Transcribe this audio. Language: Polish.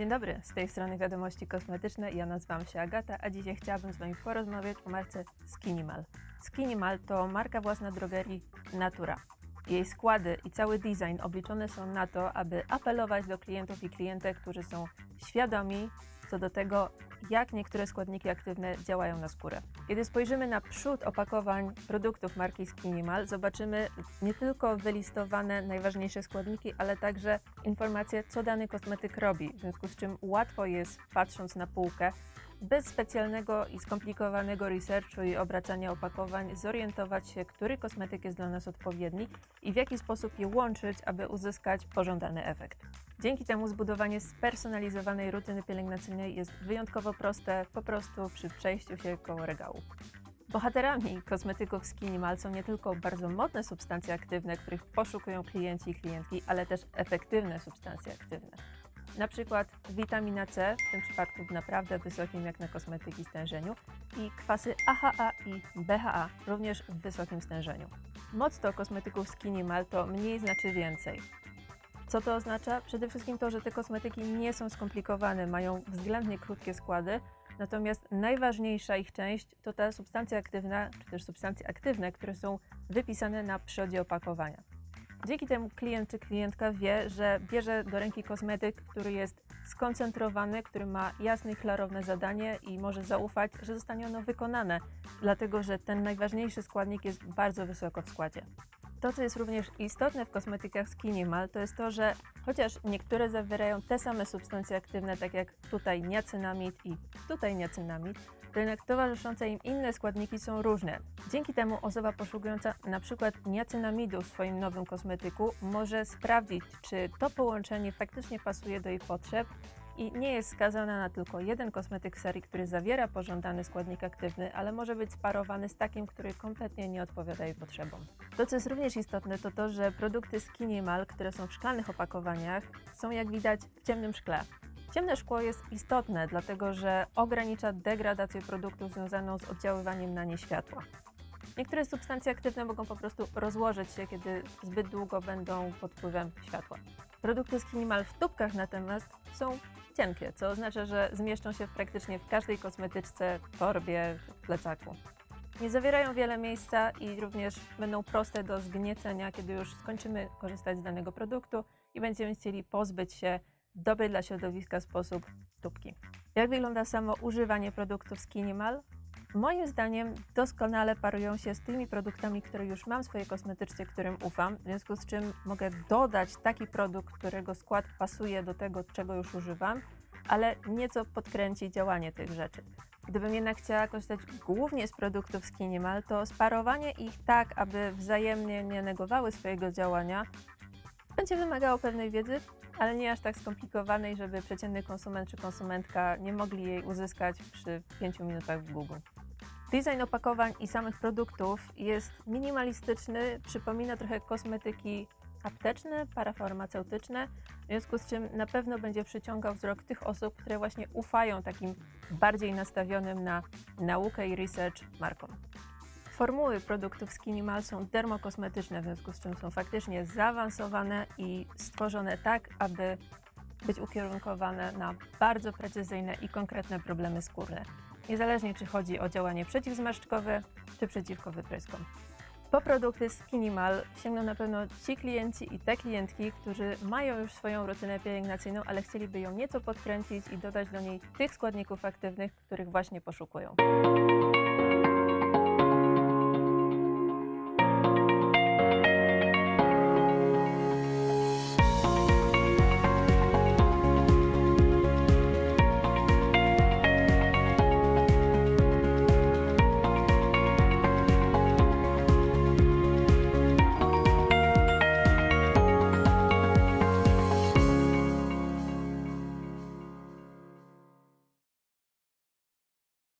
Dzień dobry, z tej strony Wiadomości Kosmetyczne. Ja nazywam się Agata, a dzisiaj chciałabym z Wami porozmawiać o marce Skinimal. Skinimal to marka własna drogerii Natura. Jej składy i cały design obliczone są na to, aby apelować do klientów i klientek, którzy są świadomi co do tego, jak niektóre składniki aktywne działają na skórę. Kiedy spojrzymy na przód opakowań produktów marki Skinimal, zobaczymy nie tylko wylistowane najważniejsze składniki, ale także informacje, co dany kosmetyk robi, w związku z czym łatwo jest, patrząc na półkę, bez specjalnego i skomplikowanego researchu i obracania opakowań, zorientować się, który kosmetyk jest dla nas odpowiedni i w jaki sposób je łączyć, aby uzyskać pożądany efekt. Dzięki temu zbudowanie spersonalizowanej rutyny pielęgnacyjnej jest wyjątkowo proste, po prostu przy przejściu się koło regału. Bohaterami kosmetyków Skinimal są nie tylko bardzo modne substancje aktywne, których poszukują klienci i klientki, ale też efektywne substancje aktywne. Na przykład witamina C, w tym przypadku w naprawdę wysokim jak na kosmetyki stężeniu, i kwasy AHA i BHA, również w wysokim stężeniu. Motto kosmetyków Skinimal to mniej znaczy więcej. Co to oznacza? Przede wszystkim to, że te kosmetyki nie są skomplikowane, mają względnie krótkie składy, natomiast najważniejsza ich część to ta substancja aktywna, czy też substancje aktywne, które są wypisane na przodzie opakowania. Dzięki temu klient czy klientka wie, że bierze do ręki kosmetyk, który jest skoncentrowany, który ma jasne i klarowne zadanie i może zaufać, że zostanie ono wykonane, dlatego że ten najważniejszy składnik jest bardzo wysoko w składzie. To, co jest również istotne w kosmetykach Skinimal, to jest to, że chociaż niektóre zawierają te same substancje aktywne, tak jak tutaj niacynamid i tutaj niacynamid, jednak towarzyszące im inne składniki są różne. Dzięki temu osoba poszukująca przykład niacynamidu w swoim nowym kosmetyku może sprawdzić, czy to połączenie faktycznie pasuje do jej potrzeb i nie jest skazana na tylko jeden kosmetyk serii, który zawiera pożądany składnik aktywny, ale może być sparowany z takim, który kompletnie nie odpowiada jej potrzebom. To, co jest również istotne, to to, że produkty Skinimal, które są w szklanych opakowaniach, są jak widać w ciemnym szkle. Ciemne szkło jest istotne, dlatego że ogranicza degradację produktu związaną z oddziaływaniem na nie światła. Niektóre substancje aktywne mogą po prostu rozłożyć się, kiedy zbyt długo będą pod wpływem światła. Produkty Skinimal w tubkach natomiast są cienkie, co oznacza, że zmieszczą się praktycznie w każdej kosmetyczce, torbie, plecaku. Nie zawierają wiele miejsca i również będą proste do zgniecenia, kiedy już skończymy korzystać z danego produktu i będziemy chcieli pozbyć się dobry dla środowiska sposób tubki. Jak wygląda samo używanie produktów Skinimal? Moim zdaniem doskonale parują się z tymi produktami, które już mam w swojej kosmetyczce, którym ufam, w związku z czym mogę dodać taki produkt, którego skład pasuje do tego, czego już używam, ale nieco podkręci działanie tych rzeczy. Gdybym jednak chciała korzystać głównie z produktów Skinimal, to sparowanie ich tak, aby wzajemnie nie negowały swojego działania, będzie wymagało pewnej wiedzy, ale nie aż tak skomplikowanej, żeby przeciętny konsument czy konsumentka nie mogli jej uzyskać przy 5 minutach w Google. Design opakowań i samych produktów jest minimalistyczny, przypomina trochę kosmetyki apteczne, parafarmaceutyczne, w związku z czym na pewno będzie przyciągał wzrok tych osób, które właśnie ufają takim bardziej nastawionym na naukę i research markom. Formuły produktów Skinimal są dermokosmetyczne, w związku z czym są faktycznie zaawansowane i stworzone tak, aby być ukierunkowane na bardzo precyzyjne i konkretne problemy skórne. Niezależnie czy chodzi o działanie przeciwzmarszczkowe czy przeciwko wypryskom. Po produkty Skinimal sięgną na pewno ci klienci i te klientki, którzy mają już swoją rutynę pielęgnacyjną, ale chcieliby ją nieco podkręcić i dodać do niej tych składników aktywnych, których właśnie poszukują.